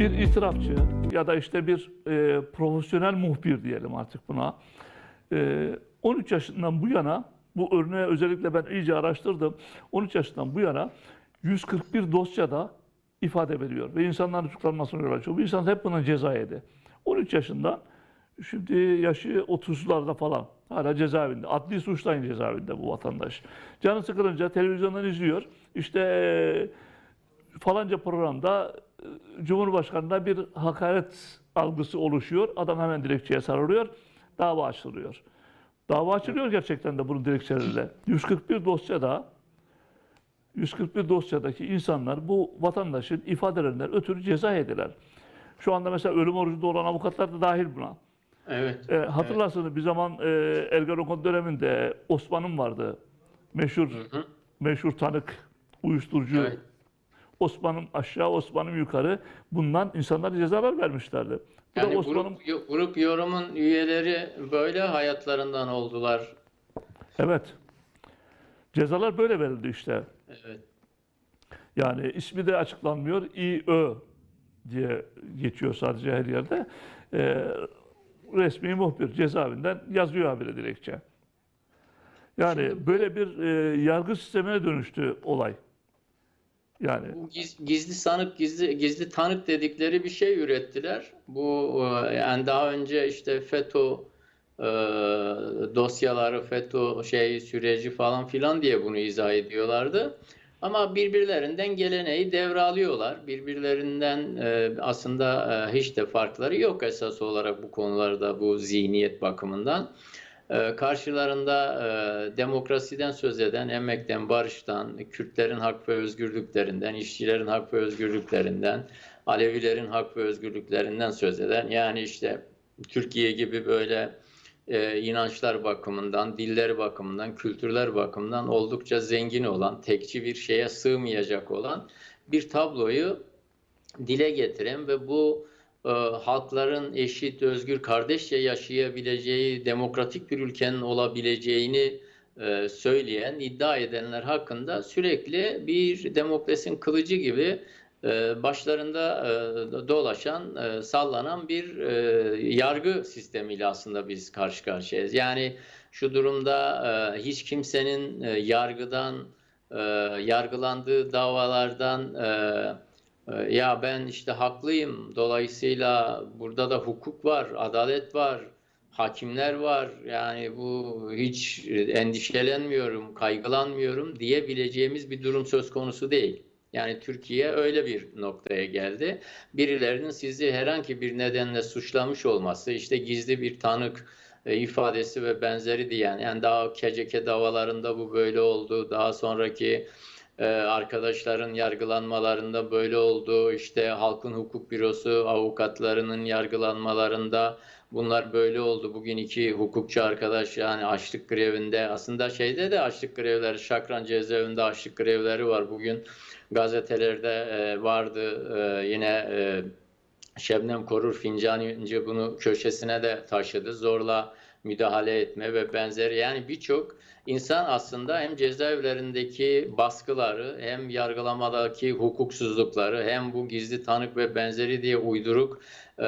bir itirafçı ya da işte bir e, profesyonel muhbir diyelim artık buna. E, 13 yaşından bu yana bu örneği özellikle ben iyice araştırdım. 13 yaşından bu yana 141 dosyada ifade veriyor ve insanların tutuklanmasına yol açıyor. Bu insan hep buna ceza yedi. 13 yaşından şimdi yaşı 30'larda falan hala cezaevinde. Adli suçtan cezaevinde bu vatandaş. Canı sıkılınca televizyondan izliyor. İşte e, falanca programda Cumhurbaşkanı'na bir hakaret algısı oluşuyor. Adam hemen dilekçeye sarılıyor. Dava açılıyor. Dava açılıyor gerçekten de bunun dilekçeleriyle. 141 dosyada 141 dosyadaki insanlar bu vatandaşın ifadelerinden ötürü ceza yediler. Şu anda mesela ölüm orucunda olan avukatlar da dahil buna. Evet. E, hatırlarsınız bir zaman e, Ergenekon döneminde Osman'ın vardı. Meşhur hı. meşhur tanık, uyuşturucu. Evet. Osman'ım aşağı, Osman'ım yukarı. Bundan insanlara cezalar vermişlerdi. Bu da Yani Osman'ın grup, grup yorumun üyeleri böyle hayatlarından oldular. evet. Cezalar böyle verildi işte. Evet. Yani ismi de açıklanmıyor. İÖ diye geçiyor sadece her yerde. Ee, resmi muhbir cezaevinden yazıyor habire dilekçe. Yani böyle bir e, yargı sistemine dönüştü olay. Yani Bu giz- gizli sanık, gizli gizli tanık dedikleri bir şey ürettiler. Bu e, yani daha önce işte FETÖ e, dosyaları, FETÖ şey süreci falan filan diye bunu izah ediyorlardı. Ama birbirlerinden geleneği devralıyorlar. Birbirlerinden e, aslında e, hiç de farkları yok esas olarak bu konularda bu zihniyet bakımından. Ee, Karşılarında e, demokrasiden söz eden, emekten, barıştan, Kürtlerin hak ve özgürlüklerinden, işçilerin hak ve özgürlüklerinden, Alevilerin hak ve özgürlüklerinden söz eden, yani işte Türkiye gibi böyle e, inançlar bakımından, diller bakımından, kültürler bakımından oldukça zengin olan, tekçi bir şeye sığmayacak olan bir tabloyu dile getiren ve bu e, halkların eşit, özgür, kardeşçe yaşayabileceği demokratik bir ülkenin olabileceğini e, söyleyen, iddia edenler hakkında sürekli bir demokrasinin kılıcı gibi e, başlarında e, dolaşan, e, sallanan bir e, yargı sistemiyle aslında biz karşı karşıyayız. Yani şu durumda e, hiç kimsenin e, yargıdan, e, yargılandığı davalardan e, Ya ben işte haklıyım. Dolayısıyla burada da hukuk var, adalet var, hakimler var. Yani bu hiç endişelenmiyorum, kaygılanmıyorum diyebileceğimiz bir durum söz konusu değil. Yani Türkiye öyle bir noktaya geldi. Birilerinin sizi herhangi bir nedenle suçlamış olması, işte gizli bir tanık e, ifadesi ve benzeri diyen, yani daha KCK davalarında bu böyle oldu. Daha sonraki ee, arkadaşların yargılanmalarında böyle oldu. İşte Halkın Hukuk Bürosu avukatlarının yargılanmalarında bunlar böyle oldu. Bugün iki hukukçu arkadaş yani açlık grevinde aslında şeyde de açlık grevleri Şakran cezaevinde açlık grevleri var. Bugün gazetelerde e, vardı e, yine e, Şebnem Korur Fincancı bunu köşesine de taşıdı. Zorla müdahale etme ve benzeri yani birçok insan aslında hem cezaevlerindeki baskıları hem yargılamadaki hukuksuzlukları hem bu gizli tanık ve benzeri diye uyduruk e,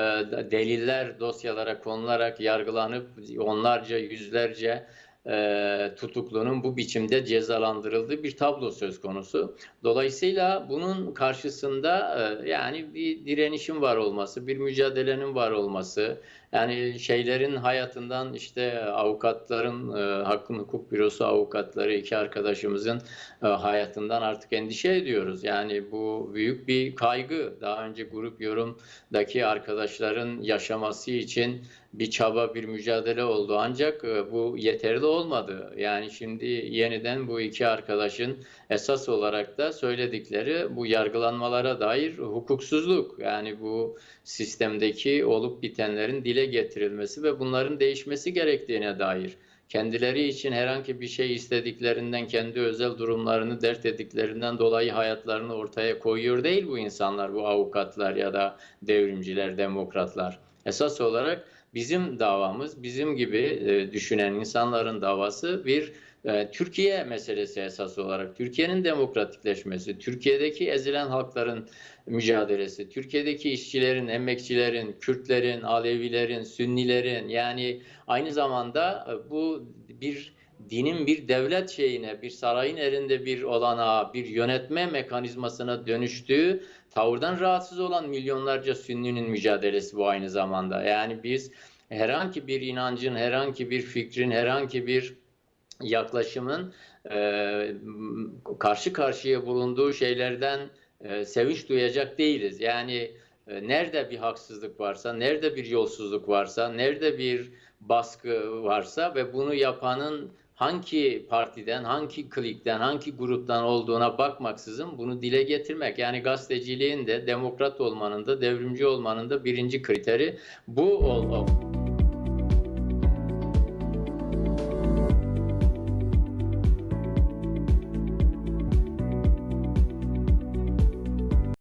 deliller dosyalara konularak yargılanıp onlarca yüzlerce e, tutuklunun bu biçimde cezalandırıldığı bir tablo söz konusu. Dolayısıyla bunun karşısında e, yani bir direnişin var olması, bir mücadelenin var olması, yani şeylerin hayatından işte avukatların, e, Hakkın Hukuk Bürosu avukatları iki arkadaşımızın e, hayatından artık endişe ediyoruz. Yani bu büyük bir kaygı. Daha önce grup yorumdaki arkadaşların yaşaması için bir çaba, bir mücadele oldu. Ancak e, bu yeterli olmadı. Yani şimdi yeniden bu iki arkadaşın esas olarak da söyledikleri bu yargılanmalara dair hukuksuzluk. Yani bu sistemdeki olup bitenlerin dile getirilmesi ve bunların değişmesi gerektiğine dair. Kendileri için herhangi bir şey istediklerinden, kendi özel durumlarını dert ettiklerinden dolayı hayatlarını ortaya koyuyor değil bu insanlar, bu avukatlar ya da devrimciler, demokratlar. Esas olarak bizim davamız, bizim gibi e, düşünen insanların davası bir e, Türkiye meselesi esas olarak, Türkiye'nin demokratikleşmesi, Türkiye'deki ezilen halkların mücadelesi, Türkiye'deki işçilerin, emekçilerin, Kürtlerin, Alevilerin, Sünnilerin yani aynı zamanda e, bu bir dinin bir devlet şeyine, bir sarayın elinde bir olanağa, bir yönetme mekanizmasına dönüştüğü tavırdan rahatsız olan milyonlarca Sünninin mücadelesi bu aynı zamanda. Yani biz herhangi bir inancın, herhangi bir fikrin, herhangi bir yaklaşımın e, karşı karşıya bulunduğu şeylerden e, sevinç duyacak değiliz. Yani e, nerede bir haksızlık varsa, nerede bir yolsuzluk varsa, nerede bir baskı varsa ve bunu yapanın hangi partiden, hangi klikten, hangi gruptan olduğuna bakmaksızın bunu dile getirmek. Yani gazeteciliğin de, demokrat olmanın da, devrimci olmanın da birinci kriteri bu ol-